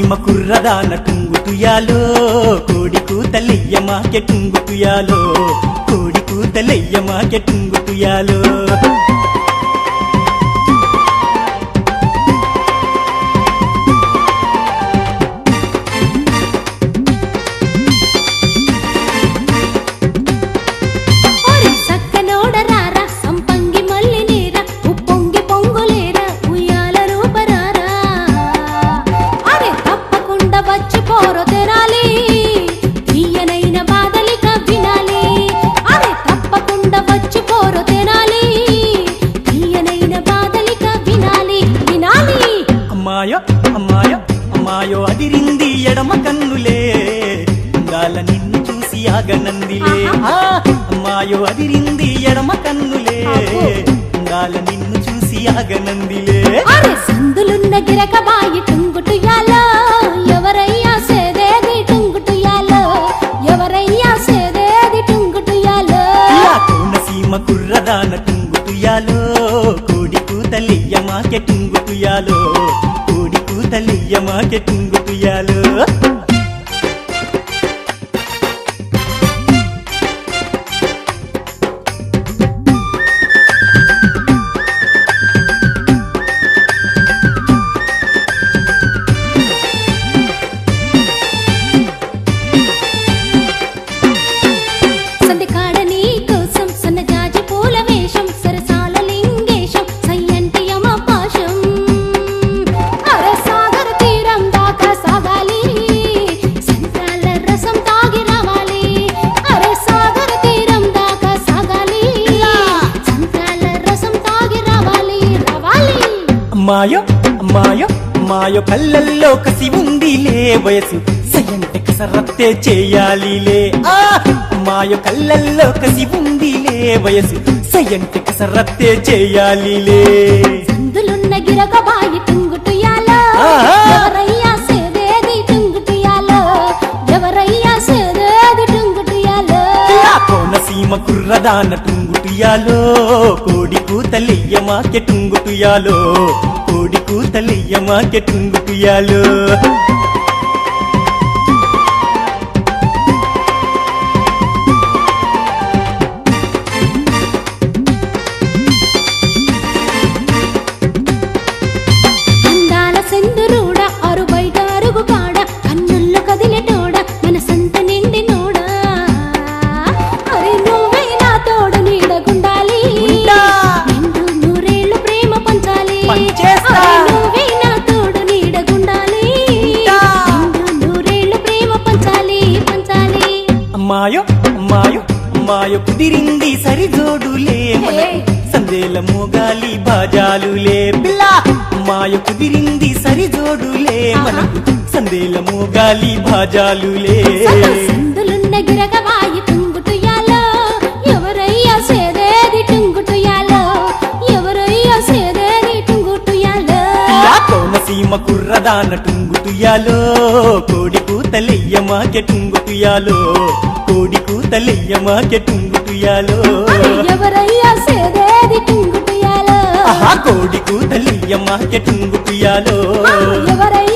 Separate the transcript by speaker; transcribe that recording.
Speaker 1: కోనసీమ కుర్రదాన టుంగుటుయాలో కోడి కూతలయ్య మాకె టుంగుటుయాలో కోడి కూతలయ్య మాకె టుంగుటుయాలో అమ్మాయో అదిరింది ఎడమ కన్నులే. గాల నిన్ను చూసి ఆగనందిలే. అమ్మాయో అదిరింది ఎడమ కన్నులే. గాల నిన్ను చూసి ఆగనందిలే.
Speaker 2: సందులున్న టుంగుటుయాలో ఎవరయ్యా సేదేది టుంగుటుయాలో ఎవరయ్యా సేదేది టుంగుటుయాలో
Speaker 1: ఇలా కోనసీమ కుర్రదాన టుంగుటుయాలో కోడి కూతలియ్య మాకె కూతలియ్య మాకె టుంగుటుయాలో అమ్మాయో అమ్మాయో అమ్మాయో కళ్ళల్లో కసి ఉందిలే వయసు సయంటే కసరత్తే చేయాలిలే. ఆ అమ్మాయో కళ్ళల్లో కసి ఉందిలే వయసు సయంటే కసరత్తే చేయాలిలే.
Speaker 2: సందులున్న. ఎవరయ్యా సేదేది ఎవరయ్యా సేదేది
Speaker 1: కోనసీమ కుర్రదాన టుంగుటుయాలో కోడి కూతలియ్య మాకె టుంగుటుయాలో కోడి కూతలియ్య మాకె కుదిరింది సరిజోడులే సందేల మోగాలి బాజాలులే. పిల్ల అమ్మాయో కుదిరింది సరిజోడులే మనకు సందేల మోగాలి బాజాలులే.
Speaker 2: సందు సందులున్న గిరగవాయి టుంగుటుయాలో ఎవరయ్యా సేదేది టుంగుటుయాలో ఎవరయ్యా సేదేది టుంగుటుయాలో
Speaker 1: ఇలా కోనసీమ కుర్రదాన టుంగుటుయాలో కోడి కూతలెయ్య మాకె టుంగుటుయాలో కోడి కూతలెయ్య మాకె టుంగుటుయాలో
Speaker 2: అరే ఎవరయ్యా సేదేది టుంగుటుయాలో?
Speaker 1: ఆహా కోడి
Speaker 2: ఎవరయ్యా